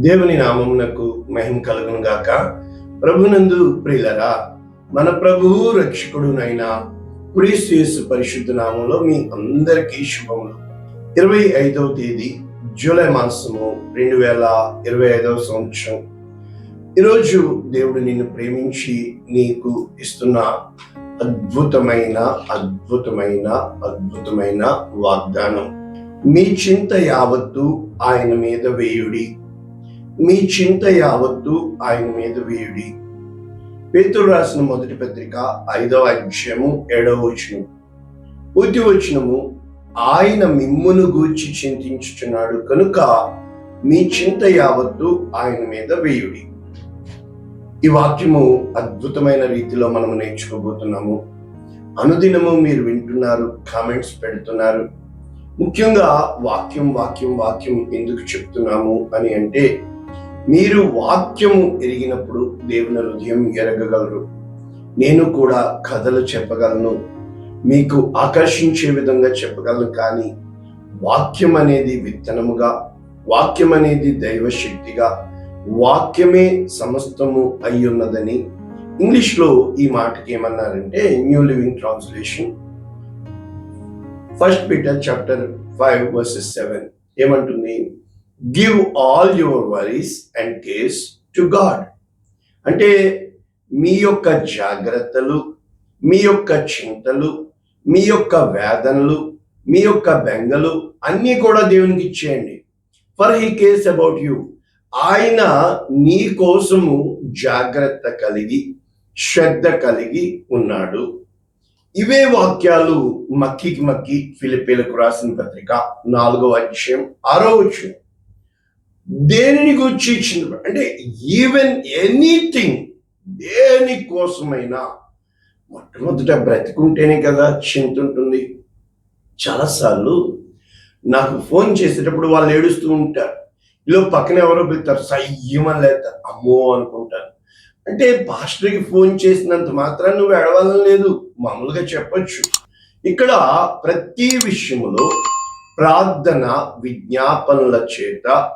దేవుని నామమునకు మహిమ కలుగును గాక. ప్రభునందు ప్రియులరా మన ప్రభువు రక్షకుడునైన క్రీస్తు పరిశుద్ధ నామంలో మీ అందరికీ శుభములు. ఇరవై ఐదవ తేదీ జూలై మాసము రెండు వేల ఇరవై ఐదవ సంవత్సరం. ఈరోజు దేవుడు నిన్ను ప్రేమించి నీకు ఇస్తున్న అద్భుతమైన అద్భుతమైన అద్భుతమైన వాగ్దానం. మీ చింత యావత్తు ఆయన మీద వేయుడి. మీ చింత యావత్తు ఆయన మీద వేయుడి. పేతురు రాసిన మొదటి పత్రిక ఐదవ అధ్యాయము ఏడవ వచనం పూర్తి వచనము ఆయన మిమ్మును గూర్చి చింతించుచున్నాడు కనుక మీ చింత యావత్తు ఆయన మీద వేయుడి. ఈ వాక్యము అద్భుతమైన రీతిలో మనము నేర్చుకోబోతున్నాము. అనుదినము మీరు వింటున్నారు కామెంట్స్ పెడుతున్నారు. ముఖ్యంగా వాక్యం వాక్యం వాక్యం ఎందుకు చెప్తున్నాము అని అంటే మీరు వాక్యము ఎరిగినప్పుడు దేవుని హృదయం ఎరగగలరు. నేను కూడా కథలు చెప్పగలను. మీకు ఆకర్షించే విధంగా చెప్పగలను కానీ వాక్యం అనేది విత్తనముగా వాక్యం అనేది దైవశక్తిగా వాక్యమే సమస్తము అయి ఉన్నదని ఇంగ్లీష్లో ఈ మాటకి ఏమన్నారంటే new living translation. First Peter chapter five verses seven ఏమంటుంది? Give all your worries and cares to God అంటే మీ యొక్క జాగ్రత్తలు మీ యొక్క చింతలు మీ యొక్క వేదనలు మీ యొక్క బెంగలు అన్నీ కూడా దేవునికి ఇచ్చేయండి. For he cares about you ఆయన నీ కోసము జాగ్రత్త కలిగి శ్రద్ధ కలిగి ఉన్నాడు. ఇవే వాక్యాలు మక్కికి మక్కి ఫిలిపీలకు రాసిన పత్రిక నాలుగో అధ్యాయం ఆరో వచ్చిన దేనిని గురించి ఇచ్చింది అంటే ఈవెన్ ఎనీథింగ్ దేని కోసమైనా మొట్టమొదట బ్రతికుంటేనే కదా చింత ఉంటుంది చాలాసార్లు నాకు ఫోన్ చేసేటప్పుడు వాళ్ళు ఏడుస్తూ ఉంటారు. ఇలా పక్కన ఎవరో పెడతారు సయ్యమని లేస్తారు అమ్మో అనుకుంటాను అంటే పాస్టర్కి ఫోన్ చేసినంత మాత్రం నువ్వు ఎడవాలని లేదు. మామూలుగా చెప్పచ్చు. ఇక్కడ ప్రతి విషయంలో ప్రార్థన విజ్ఞాపనల చేత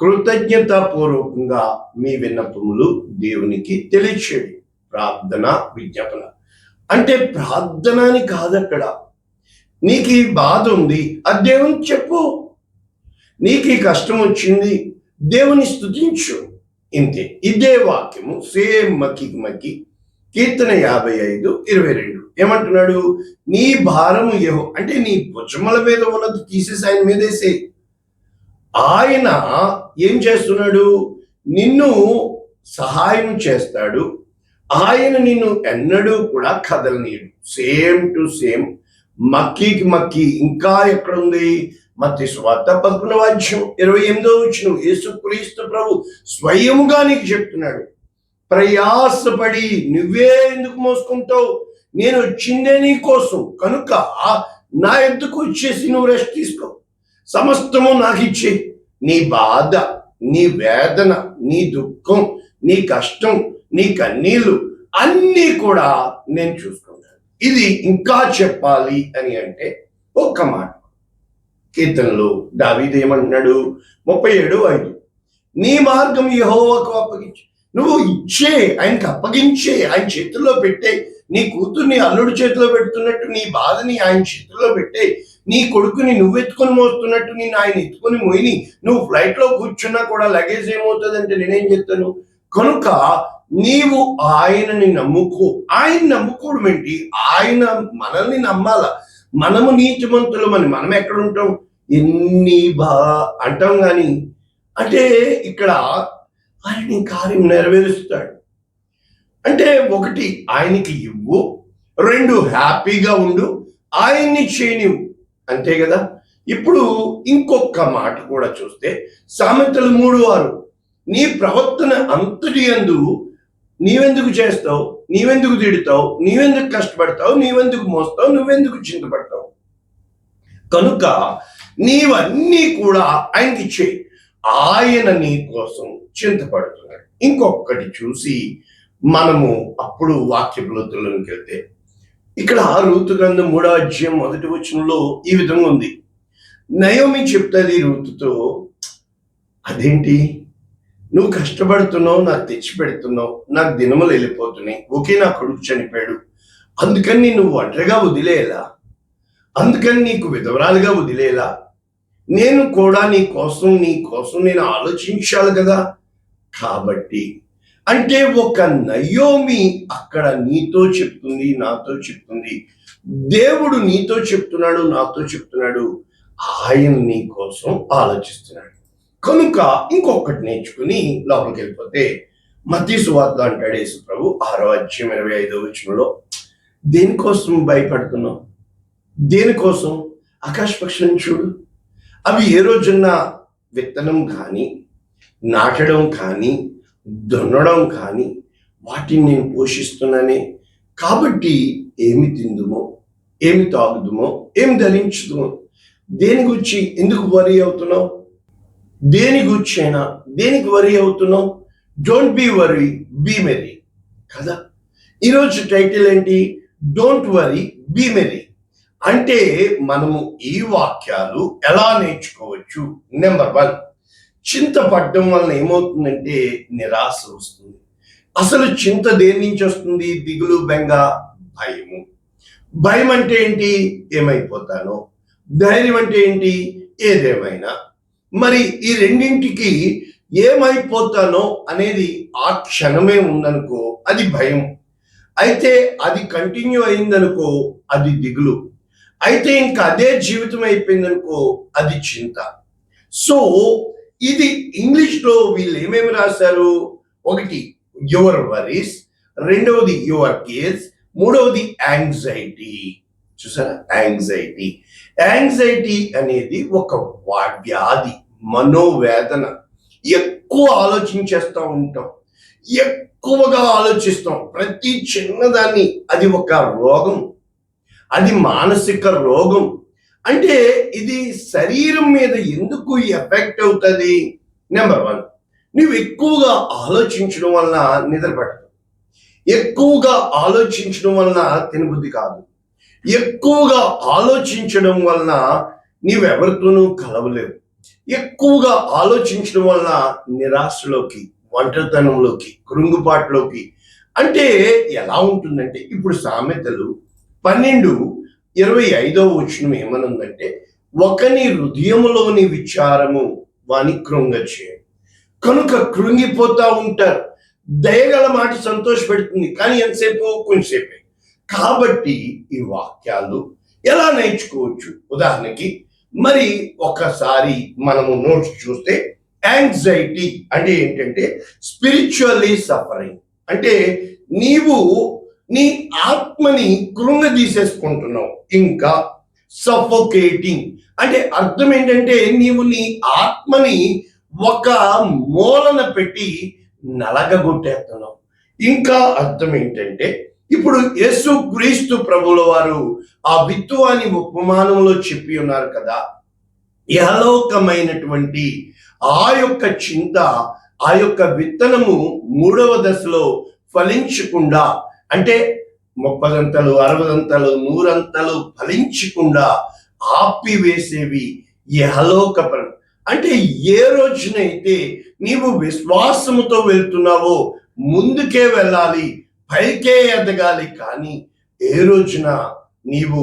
కృతజ్ఞతాపూర్వకంగా మీ విన్నపములు దేవునికి తెలియచేయండి ప్రార్థన విజ్ఞాపన. అంటే ప్రార్థన అని కాదు అక్కడ. నీకు ఈ బాధ ఉంది అది దేవునికి చెప్పు. నీకు ఈ కష్టం వచ్చింది దేవుని స్థుతించు ఇంతే. ఇదే వాక్యము సేమ్ మక్కి మక్కి కీర్తన యాభై ఐదు ఇరవై రెండు. ఏమంటున్నాడు? నీ భారము ఏహో అంటే నీ భుజముల మీద ఉన్నది తీసేసి ఆయన మీద వేసే ఆయన ఏం చేస్తున్నాడు? నిన్ను సహాయం చేస్తాడు. ఆయన నిన్ను ఎన్నడూ కూడా కదలనీయడు. సేమ్ టు సేమ్ మక్కీకి మక్కి ఇంకా ఎక్కడ ఉంది మత్తి స్వార్థ పదకొండవ అధ్యాయం ఇరవై ఎనిమిదో వచ్చిన యేసుక్రీస్తు ప్రభు స్వయముగా నీకు చెప్తున్నాడు. ప్రయాసపడి నువ్వే ఎందుకు మోసుకుంటావు? నేను వచ్చిందే నీ కోసం. కనుక నా ఎద్దుకు వచ్చేసి నువ్వు రెస్ట్ తీసుకో. సమస్తము నాకు ఇచ్చే నీ బాధ నీ వేదన నీ దుఃఖం నీ కష్టం నీ కన్నీళ్ళు అన్నీ కూడా నేను చూసుకుంటాను. ఇది ఇంకా చెప్పాలి అని అంటే ఒక్క మాట. కీర్తనలో దావీదు ఏమంటున్నాడు ముప్పై ఏడు ఐదు. నీ మార్గం యహోవకు అప్పగించు. నువ్వు ఇచ్చే ఆయనకి అప్పగించే ఆయన చేతుల్లో పెట్టే నీ కూతుర్ని అల్లుడి చేతిలో పెడుతున్నట్టు నీ బాధని ఆయన చేతుల్లో పెట్టే నీ కొడుకుని నువ్వు ఎత్తుకొని మోస్తున్నట్టు నేను ఆయన ఎత్తుకొని మోయిని నువ్వు ఫ్లైట్లో కూర్చున్నా కూడా లగేజ్ ఏమవుతుందంటే నేనేం చెప్తాను కనుక నీవు ఆయనని నమ్ముకో. ఆయన నమ్ముకోవడం ఏంటి? ఆయన మనల్ని నమ్మాల? మనము నీతిమంతులమని. మనం ఎక్కడ ఉంటాం? ఎన్ని బా అంటాం కానీ అంటే ఇక్కడ ఆయన కార్యం నెరవేరుస్తాడు. అంటే ఒకటి ఆయనకి ఇవ్వు. రెండు హ్యాపీగా ఉండు. ఆయన్ని చేయనివ్వు. అంతే కదా? ఇప్పుడు ఇంకొక మాట కూడా చూస్తే సామెతలు మూడు ఆరు. నీ ప్రవర్తన అంతటి ఎందు నీవెందుకు చేస్తావు? నీవెందుకు తిడతావు? నీవెందుకు కష్టపడతావు? నీవెందుకు మోస్తావు? నువ్వెందుకు చింతపడతావు? కనుక నీవన్నీ కూడా ఆయనకి ఇచ్చేయి ఆయన నీ కోసం చింతపడుతున్నాడు. ఇంకొకటి చూసి మనము అప్పుడు వాక్య వెళ్తే ఇక్కడ రూతు గ్రంథం మూడో అధ్యాయం మొదటి వచనంలో ఈ విధంగా ఉంది. నయోమి చెప్తుంది రూతుతో అదేంటి? నువ్వు కష్టపడుతున్నావు నాకు తెచ్చి పెడుతున్నావు నాకు దినములు వెళ్ళిపోతున్నాయి ఒకే నా కొడుకు చనిపోయాడు. అందుకని నువ్వు ఒంటరిగా వదిలేలా? అందుకని నీకు విధవరాలుగా వదిలేలా? నేను కూడా నీ కోసం నీ కోసం నేను ఆలోచించాలి కదా? కాబట్టి అంటే ఒక నయోమి అక్కడ నీతో చెప్తుంది నాతో చెప్తుంది. దేవుడు నీతో చెప్తున్నాడు నాతో చెప్తున్నాడు. ఆయన నీ కోసం ఆలోచిస్తున్నాడు. కనుక ఇంకొకటి నేర్చుకుని లోపలికి వెళ్ళిపోతే మతీ సువార్త అంటాడు యేసు ప్రభు ఆరో అధ్యయం ఇరవై ఐదో వచనంలో దేనికోసం భయపడుతున్నావు? దేనికోసం? ఆకాశ పక్షులను చూడు. అవి ఏ రోజున విత్తనం కానీ నాటడం కానీ దున్నడం కానీ వాటిని నేను పోషిస్తున్నానే. కాబట్టి ఏమి తిందుమో ఏమి తాగుదుమో ఏమి ధరించుదుమో దేని గురించి ఎందుకు వరి అవుతున్నావు? దేని గురించి అయినా దేనికి వరి అవుతున్నావు? Don't be worry be merry కదా? ఈరోజు టైటిల్ ఏంటి? డోంట్ వరీ బీ మెరీ అంటే మనము ఈ వాక్యాలు ఎలా నేర్చుకోవచ్చు? నెంబర్ వన్ చింత పడ్డం వలన ఏమవుతుందంటే నిరాశ వస్తుంది. అసలు చింత దేని నుంచి వస్తుంది? దిగులు బెంగ భయము. భయం అంటే ఏంటి? ఏమైపోతానో. ధైర్యం అంటే ఏంటి? ఏదేమైనా. మరి ఈ రెండింటికి ఏమైపోతానో అనేది ఆ క్షణమే ఉందనుకో అది భయం. అయితే అది కంటిన్యూ అయిందనుకో అది దిగులు. అయితే ఇంకా అదే జీవితం అయిపోయిందనుకో అది చింత. సో ఇది ఇంగ్లీష్లో వీళ్ళు ఏమేమి రాశారు? ఒకటి యువర్ వరీస్ రెండవది యువర్ కేర్స్ మూడవది యాంగ్జైటీ. చూసారా? యాంగ్జైటీ. యాంగ్జైటీ అనేది ఒక వా- వ్యాధి మనోవేదన. ఎక్కువ ఆలోచించేస్తూ ఉంటాం. ఎక్కువగా ఆలోచిస్తాం. ప్రతి చిన్నదాన్ని అది ఒక రోగం. అది మానసిక రోగం. అంటే ఇది శరీరం మీద ఎందుకు ఎఫెక్ట్ అవుతుంది? నెంబర్ వన్ నువ్వు ఎక్కువగా ఆలోచించడం వలన నిద్రపడదు ఎక్కువగా ఆలోచించడం వలన తినబుద్ధి కాదు. ఎక్కువగా ఆలోచించడం వలన నీవెవరితోనూ కలవలేవు. ఎక్కువగా ఆలోచించడం వలన నిరాశలోకి ఒంటరితనంలోకి కృంగుపాటులోకి అంటే ఎలా ఉంటుందంటే ఇప్పుడు సామెతలు పన్నెండు ఇరవై ఐదవ వచనం ఏమనుందంటే ఒకని హృదయంలోని విచారము వాని కృంగచే. కనుక కృంగిపోతా ఉంటారు. దయగల మాట సంతోష పెడుతుంది కానీ ఎంతసేపు? కొంచెంసేపే. కాబట్టి ఈ వాక్యాలు ఎలా నేర్చుకోవచ్చు? ఉదాహరణకి మరి ఒకసారి మనము నోట్స్ చూస్తే యాంగ్జైటీ అంటే ఏంటంటే స్పిరిచువల్లీ సఫరింగ్ అంటే నీవు నీ ఆత్మని కృంగదీసేసుకుంటున్నావు. ఇంకా సఫోకేటింగ్ అంటే అర్థం ఏంటంటే నీవు నీ ఆత్మని ఒక మూలన పెట్టి నలగగొట్టేస్తున్నావు. ఇంకా అర్థం ఏంటంటే ఇప్పుడు యేసు క్రీస్తు ప్రభుల వారు ఆ విత్తువాని ఉపమానంలో చెప్పి ఉన్నారు కదా. యహలోకమైనటువంటి ఆ యొక్క చింత ఆ యొక్క విత్తనము మూడవ దశలో ఫలించకుండా అంటే ముప్పదంతలు అరవదంతలు నూరంతలు ఫలించకుండా ఆపివేసేవి యహలోక హలోకపరం అంటే ఏ రోజునైతే నీవు విశ్వాసముతో వెళ్తున్నావో ముందుకే వెళ్ళాలి పైకే ఎదగాలి కానీ ఏ రోజున నీవు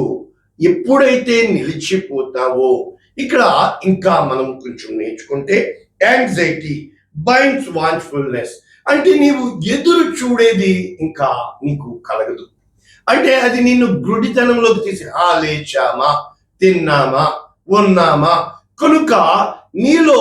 ఎప్పుడైతే నిలిచిపోతావో ఇక్కడ ఇంకా మనం కొంచెం నేర్చుకుంటే యాంగ్జైటీ బైండ్స్ వాంచ్ఫుల్నెస్ అంటే నీవు ఎదురు చూడేది ఇంకా నీకు కలగదు. అంటే అది నిన్ను గుడితనంలోకి తీసి ఆ లేచామా తిన్నామా ఉన్నామా? కనుక నీలో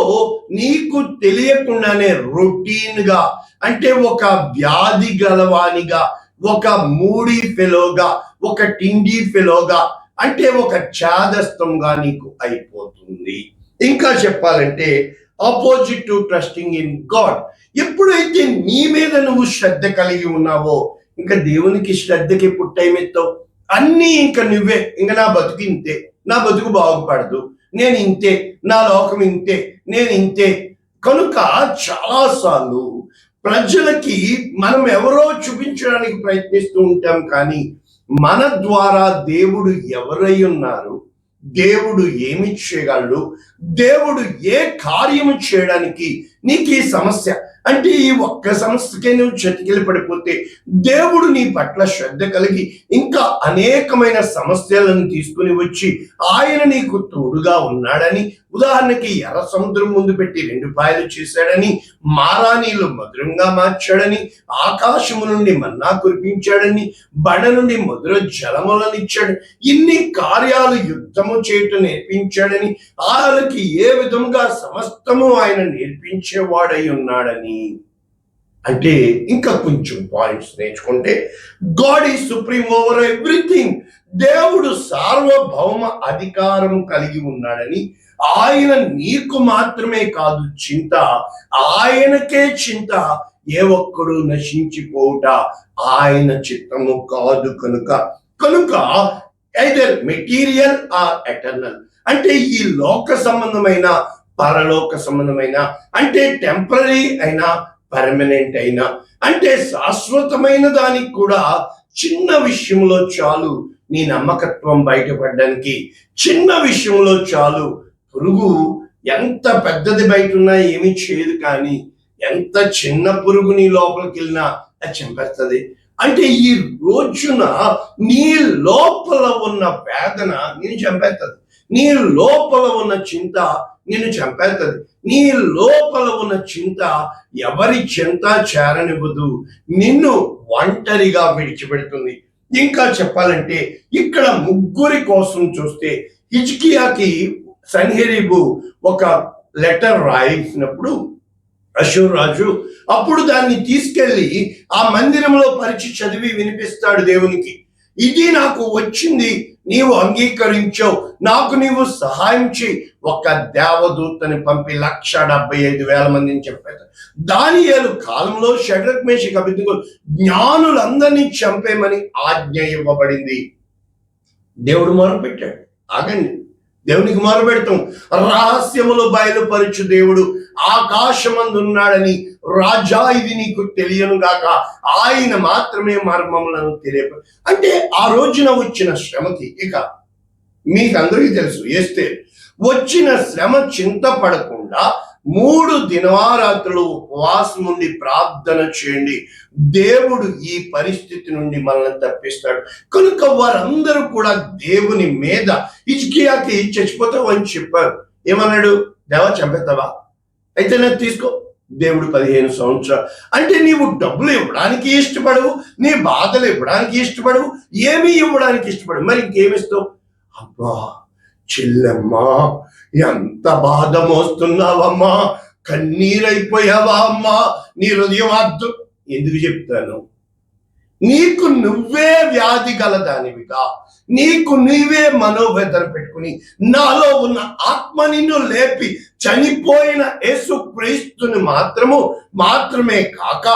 నీకు తెలియకుండానే రొటీన్గా అంటే ఒక వ్యాధి గలవానిగా ఒక మూడి ఫెలోగా ఒక టిండి ఫెలోగా అంటే ఒక చాదస్తంగా నీకు అయిపోతుంది. ఇంకా చెప్పాలంటే opposite to trusting in God ఎప్పుడైతే నీ మీద నువ్వు శ్రద్ధ కలిగి ఉన్నావో ఇంకా దేవునికి శ్రద్ధకి ఎప్పుడు టైం ఎత్తావు అన్నీ ఇంకా నువ్వే. ఇంకా నా బతుకు ఇంతే. నా బతుకు బాగుపడదు. నేను ఇంతే. నా లోకం ఇంతే. నేను ఇంతే. కనుక చాలాసార్లు ప్రజలకి మనం ఎవరో చూపించడానికి ప్రయత్నిస్తూ ఉంటాం కానీ మన ద్వారా దేవుడు ఎవరై ఉన్నారు? దేవుడు ఏమి చేయగలడు? దేవుడు ఏ కార్యము చేయడానికి నీకు ఈ సమస్య? అంటే ఈ ఒక్క సమస్యకే నువ్వు చతికిలి పడిపోతే దేవుడు నీ పట్ల శ్రద్ధ కలిగి ఇంకా అనేకమైన సమస్యలను తీసుకుని వచ్చి ఆయన నీకు తోడుగా ఉన్నాడని ఉదాహరణకి ఎర్ర సముద్రం ముందు పెట్టి రెండు పాయలు చేశాడని మారానీలు మధురంగా మార్చాడని ఆకాశము నుండి మన్నా కురిపించాడని బడ నుండి మధుర జలములనిచ్చాడు. ఇన్ని కార్యాలు యుద్ధము చేయటం నేర్పించాడని వాళ్ళకి ఏ విధముగా సమస్తము ఆయన నేర్పించేవాడై ఉన్నాడని. అంటే ఇంకా కొంచెం పాయింట్స్ నేర్చుకుంటే గాడ్ ఈ సుప్రీం ఓవర్ ఎవ్రీథింగ్ దేవుడు సార్వభౌమ అధికారం కలిగి ఉన్నాడని ఆయన నీకు మాత్రమే కాదు చింత. ఆయనకే చింత. ఏ ఒక్కడు నశించిపోవుట ఆయన చిత్తము కాదు కనుక. కనుక ఐదర్ మెటీరియల్ ఆర్ ఎటర్నల్ అంటే ఈ లోక సంబంధమైన పరలోక సంబంధమైన అంటే టెంపరీ అయినా పర్మనెంట్ అయినా అంటే శాశ్వతమైన దానికి కూడా చిన్న విషయంలో చాలు నీ నమ్మకత్వం బయటపడడానికి. చిన్న విషయంలో చాలు పురుగు ఎంత పెద్దది బయట ఉన్నా ఏమీ చేయదు కానీ ఎంత చిన్న పురుగు నీ లోపలికి వెళ్ళినా అది చంపేస్తుంది. అంటే ఈ రోజున నీ లోపల ఉన్న వేదన నేను చంపేస్తుంది. నీ లోపల ఉన్న చింత నిన్ను చంపేస్తుంది నీ లోపల ఉన్న చింత ఎవరి చింత చేరనివ్వదు. నిన్ను ఒంటరిగా విడిచిపెడుతుంది. ఇంకా చెప్పాలంటే ఇక్కడ ముగ్గురి కోసం చూస్తే హిజ్కియాకి సన్హెరీబు ఒక లెటర్ రాయించినప్పుడు అశూర్ రాజు అప్పుడు దాన్ని తీసుకెళ్ళి ఆ మందిరంలో పరిచి చదివి వినిపిస్తాడు దేవునికి. ఇది నాకు వచ్చింది. నీవు అంగీకరించావు. నాకు నీవు సహాయం చేయి. ఒక దేవదూతని పంపి లక్ష డెబ్బై ఐదు వేల మందిని చెప్పాడు దానియేలు కాలంలో షడ్రక్ మేషి అభివృద్ధి జ్ఞానులందరినీ చంపేమని ఆజ్ఞ ఇవ్వబడింది. దేవుడు మొరపెట్టాడు. ఆగండి. దేవునికి మొరపెడతాం రహస్యములు బయలుపరచు దేవుడు. ఆకాశమందున్నాడని రాజా ఇది నీకు తెలియను గాక. ఆయన మాత్రమే మర్మములను తెలియ అంటే ఆ రోజున వచ్చిన శ్రమకి ఇక మీకు అందరికీ తెలుసు వేస్తే వచ్చిన శ్రమ చింతపడకుండా మూడు దినవారాత్రులు ఉపవాసం ఉండి ప్రార్థన చేయండి. దేవుడు ఈ పరిస్థితి నుండి మనల్ని తప్పిస్తాడు. కనుక వారందరూ కూడా దేవుని మీద ఇజ్కియాకి చచ్చిపోతావు అని చెప్పారు. ఏమన్నాడు? దేవా చంపేస్తావా? అయితే నేను తీసుకో. దేవుడు పదిహేను సంవత్సరాలు. అంటే నీవు డబ్బులు ఇవ్వడానికి ఇష్టపడవు నీ బాధలు ఇవ్వడానికి ఇష్టపడవు ఏమీ ఇవ్వడానికి ఇష్టపడవు. మరి ఇంకేమిస్తావు అబ్బా చెల్లెమ్మా ఎంత బాధ మోస్తున్నావమ్మా కన్నీరైపోయావా అమ్మా? నీ హృదయం అర్థం ఎందుకు చెప్తాను? నీకు నువ్వే వ్యాధి గల దానివిగా. నీకు నీవే మనోవేదన పెట్టుకుని నాలో ఉన్న ఆత్మ నిన్ను లేపి చనిపోయిన యేసు క్రీస్తుని మాత్రము మాత్రమే కాక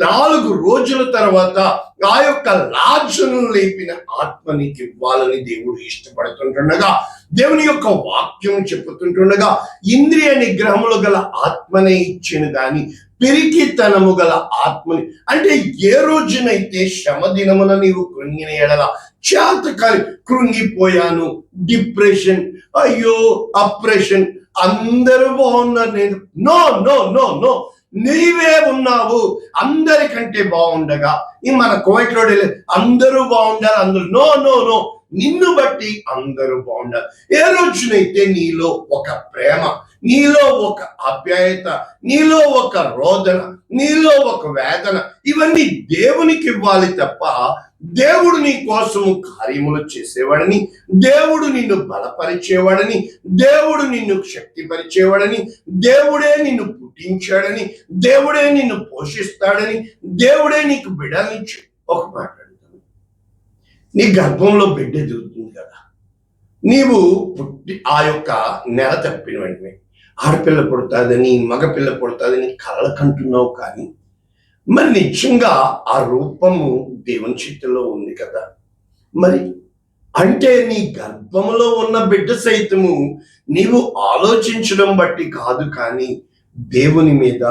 నాలుగు రోజుల తర్వాత ఆ యొక్క లాజును లేపిన ఆత్మనికి ఇవ్వాలని దేవుడు ఇష్టపడుతుంటుండగా దేవుని యొక్క వాక్యం చెప్పుతుంటుండగా ఇంద్రియ నిగ్రహములు గల ఆత్మనే ఇచ్చిన గాని పిరికితనము గల ఆత్మని. అంటే ఏ రోజునైతే శ్రమ దినమున నీవు కృంగిన ఎడల చేతకాలి కృంగిపోయాను డిప్రెషన్ అయ్యో అప్రెషన్ అందరూ బాగున్నారు నేను. No no no no. నీవే ఉన్నావు. అందరికంటే బాగుండగా ఈ మన కోయిట్లో అందరూ బాగుండాలి అందరూ. No no no. నిన్ను బట్టి అందరూ బాగుండాలి ఏ రోజునైతే నీలో ఒక ప్రేమ నీలో ఒక ఆప్యాయత నీలో ఒక రోదన నీలో ఒక వేదన ఇవన్నీ దేవునికి ఇవ్వాలి తప్ప దేవుడు నీ కోసము కార్యములు చేసేవాడని దేవుడు నిన్ను బలపరిచేవాడని దేవుడు నిన్ను శక్తిపరిచేవాడని దేవుడే నిన్ను పుట్టించాడని దేవుడే నిన్ను పోషిస్తాడని దేవుడే నీకు బిడ్డనిచ్చు ఒక మాట నీ గర్భంలో బిడ్డ ఎదుగుతుంది కదా. నీవు పుట్టి ఆ యొక్క నెల తప్పిన వెంటనే ఆడపిల్ల పుడతాదని మగపిల్ల పుడతాదని కలలు కానీ మరి నిజంగా ఆ రూపము దేవుని చేతిలో ఉంది కదా? మరి అంటే నీ గర్భములో ఉన్న బిడ్డ సైతము నీవు ఆలోచించడం బట్టి కాదు కానీ దేవుని మీద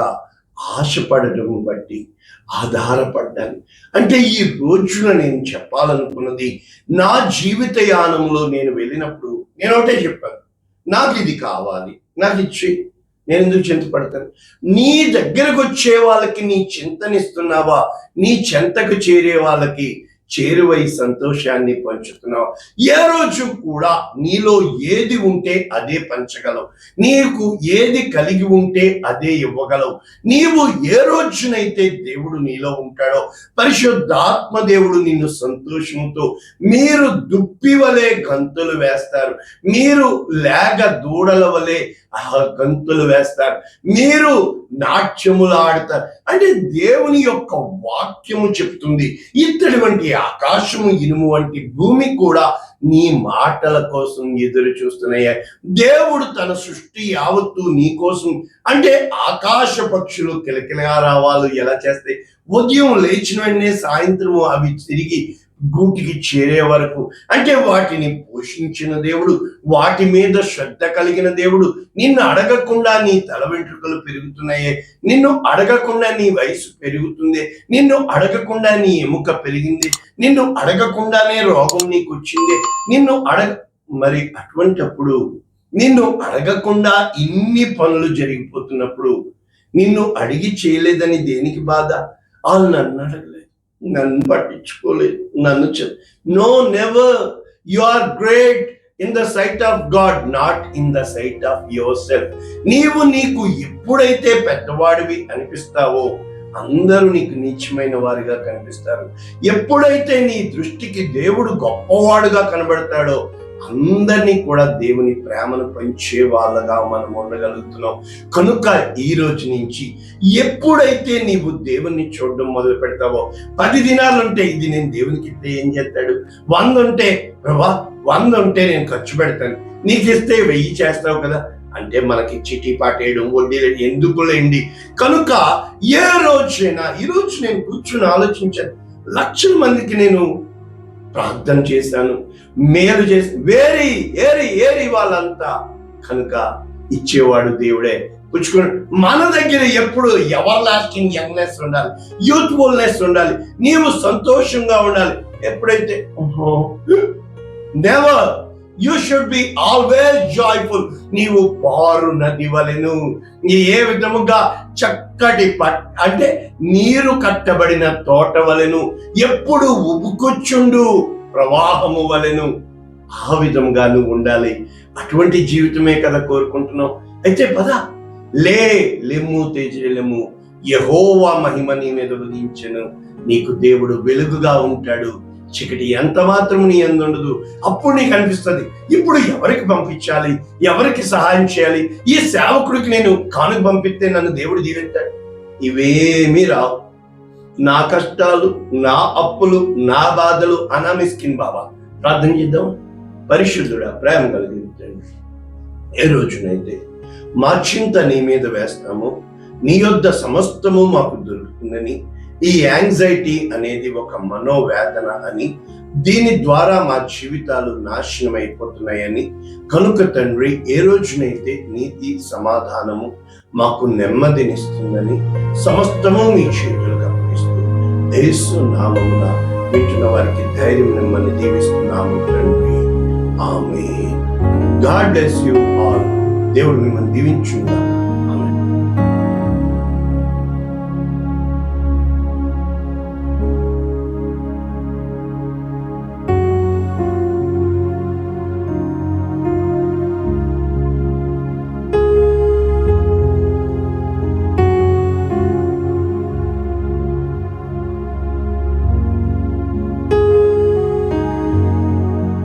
ఆశపడటం బట్టి ఆధారపడ్డాను. అంటే ఈ రోజున నేను చెప్పాలనుకున్నది నా జీవిత యానంలో నేను వెళ్ళినప్పుడు నేను ఒకటే చెప్పాను నాకు ఇది కావాలి. నాకు ఇచ్చి నేను ఎందుకు చింతపడతాను? నీ దగ్గరకు వచ్చే వాళ్ళకి నీ చింతనిస్తున్నావా? నీ చెంతకు చేరే వాళ్ళకి చేరువై సంతోషాన్ని పంచుతున్నావు. ఏ రోజు కూడా నీలో ఏది ఉంటే అదే పంచగలవు. నీకు ఏది కలిగి ఉంటే అదే ఇవ్వగలవు. నీవు ఏ రోజునైతే దేవుడు నీలో ఉంటాడో పరిశుద్ధాత్మ దేవుడు నిన్ను సంతోషంతో మీరు దుప్పి వలె గంతులు వేస్తారు. మీరు లేగ దూడల వలె గంతులు వేస్తారు. మీరు నాట్యములు ఆడతారు అంటే దేవుని యొక్క వాక్యము చెప్తుంది. ఇత్తడి వంటి ఆకాశము ఇనుము వంటి భూమి కూడా నీ మాటల కోసం ఎదురు చూస్తున్నాయి. దేవుడు తన సృష్టి యావత్తు నీ కోసం. అంటే ఆకాశ పక్షులు కిలకిలగా రావాలు ఎలా చేస్తాయి? ఉదయం లేచిన వెంటనే సాయంత్రము అవి తిరిగి గూటికి చేరే వరకు. అంటే వాటిని పోషించిన దేవుడు వాటి మీద శ్రద్ధ కలిగిన దేవుడు. నిన్ను అడగకుండా నీ తల వెంట్రుకలు పెరుగుతున్నాయే. నిన్ను అడగకుండా నీ వయసు పెరుగుతుంది. నిన్ను అడగకుండా నీ ఎముక పెరిగింది. నిన్ను అడగకుండానే రోగం నీకు వచ్చింది నిన్ను అడగ మరి అటువంటప్పుడు నిన్ను అడగకుండా ఇన్ని పనులు జరిగిపోతున్నప్పుడు నిన్ను అడిగి చేయలేదని దేనికి బాధ? వాళ్ళు నన్ను అడగలేదు. నన్ను పట్టించుకోలేదు. నన్ను no never you are great in the sight of God not in the sight of yourself నీవు నీకు ఎప్పుడైతే పెద్దవాడివి అనిపిస్తావో అందరూ నీకు నీచమైన వారిగా కనిపిస్తారు. ఎప్పుడైతే నీ దృష్టికి దేవుడు గొప్పవాడుగా కనబడతాడో అందరినీ కూడా దేవుని ప్రేమను పంచే వాళ్ళగా మనం ఉండగలుగుతున్నాం. కనుక ఈ రోజు నుంచి ఎప్పుడైతే నీవు దేవుణ్ణి చూడడం మొదలు పెడతావో పది దినాలు ఉంటే ఇది నేను దేవునికి ఇస్తే ఏం చేస్తాడు. వంద ఉంటే ప్రభా వంద ఉంటే నేను ఖర్చు పెడతాను. నీకు ఇస్తే వెయ్యి చేస్తావు కదా? అంటే మనకి చిట్టి పాటేయడం వడ్డీ ఎందుకులేండి? కనుక ఏ రోజైనా ఈ రోజు నేను కూర్చుని ఆలోచించాను. లక్షల మందికి నేను ప్రార్థన చేశాను. మేలు చేసి వేరి ఏరి ఏరి వాళ్ళంతా కనుక ఇచ్చేవాడు దేవుడే. పుచ్చుకుని మన దగ్గర ఎప్పుడు ఎవర్ లాస్టింగ్ యంగ్నెస్ ఉండాలి యూత్ఫుల్నెస్ ఉండాలి నీవు సంతోషంగా ఉండాలి. ఎప్పుడైతే? Never you should be always joyful నీవు పారు నది వలెను నీ ఏ విధముగా చక్కటి పట్ అంటే నీరు కట్టబడిన తోట వలెను. ఎప్పుడు ఉబుకొచ్చుండు. ప్రవాహము వలెను ఆ విధంగా నువ్వు ఉండాలి. అటువంటి జీవితమే కదా కోరుకుంటున్నావు. అయితే పద. లే లెమ్ము తేజలెమ్ము యహోవా మహిమ నీ మీద ఉదయించను నీకు దేవుడు వెలుగుగా ఉంటాడు. చీకటి ఎంత మాత్రం నీ ఎందుండదు అప్పుడు నీకు అనిపిస్తుంది ఇప్పుడు ఎవరికి పంపించాలి? ఎవరికి సహాయం చేయాలి? ఈ సేవకుడికి నేను కానుక పంపిస్తే నన్ను దేవుడు దీవెత్తాడు ఇవేమీ రావు. నా కష్టాలు నా అప్పులు నా బాధలు అనామిస్కిన్ బాబా. ప్రార్థన చేద్దాం. పరిశుద్ధుడా ప్రేమ కలిగించండి. ఏ రోజునైతే మా చింత నీ మీద వేస్తాము నీ యొద్ద సమస్తము మాకు దొరుకుతుందని ఈ యాంగ్జైటీ అనేది ఒక మనోవేదన అని దీని ద్వారా మా జీవితాలు నాశనం అయిపోతున్నాయని కనుక తండ్రి ఏ రోజునైతే నీతి సమాధానము మాకు నెమ్మదినిస్తుందని సమస్తము మీ చేతులుగా యేసు నామమున వింటున్న వారికి ధైర్యం మిమ్మల్ని దీవిస్తున్నాము తండ్రి. ఆమె గాడ్ బ్లెస్ యూ ఆల్. దేవుడు మిమ్మల్ని దీవించున్నాము